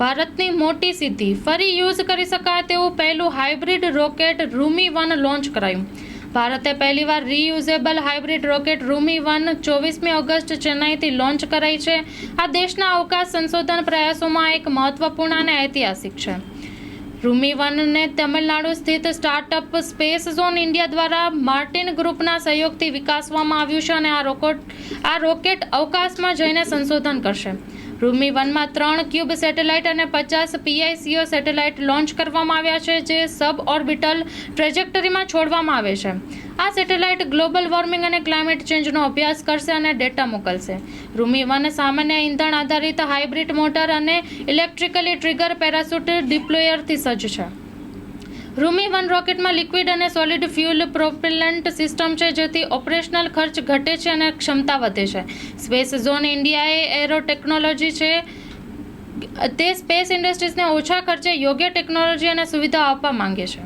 ભારતની મોટી સિદ્ધિ ફરી યુઝ કરી શકાય તેવું પહેલું hybrid rocket Rhumi one launch કરાયું. ભારતે પહેલીવાર reusable hybrid rocket Rhumi one ચોવીસમી August ચેન્નાઈથી લોન્ચ કરાઈ છે. આ દેશના અવકાશ સંશોધન પ્રયાસોમાં એક મહત્વપૂર્ણ અને ઐતિહાસિક છે. રૂમી વનને તમિલનાડુ સ્થિત સ્ટાર્ટઅપ સ્પેસ ઝોન ઇન્ડિયા દ્વારા માર્ટિન ગ્રુપના સહયોગથી વિકાસવામાં આવ્યું છે અને આ રોકેટ આ રોકેટ અવકાશમાં જઈને સંશોધન કરશે. રૂમી વનમાં ત્રણ ક્યુબ સેટેલાઇટ અને પચાસ પીઆઈસીઓ સેટેલાઇટ લોન્ચ કરવામાં આવ્યા છે, જે સબ ઓર્બિટલ ટ્રેજેક્ટરીમાં છોડવામાં આવે છે. આ સેટેલાઇટ ગ્લોબલ વોર્મિંગ અને ક્લાઇમેટ ચેન્જનો અભ્યાસ કરશે અને ડેટા મોકલશે. રૂમી વન સામાન્ય ઇંધણ આધારિત હાઇબ્રિડ મોટર અને ઇલેક્ટ્રિકલી ટ્રિગર પેરાસૂટ ડિપ્લોયરથી સજ્જ છે. રૂમી વન રોકેટમાં લિક્વિડ અને સોલિડ ફ્યુલ પ્રોપેલન્ટ સિસ્ટમ છે, જેથી ઓપરેશનલ ખર્ચ ઘટે છે અને ક્ષમતા વધે છે. સ્પેસ ઝોન ઇન્ડિયાએ એરો ટેકનોલોજી છે. તે સ્પેસ ઇન્ડસ્ટ્રીઝને ઓછા ખર્ચે યોગ્ય ટેકનોલોજી અને સુવિધા આપવા માંગે છે.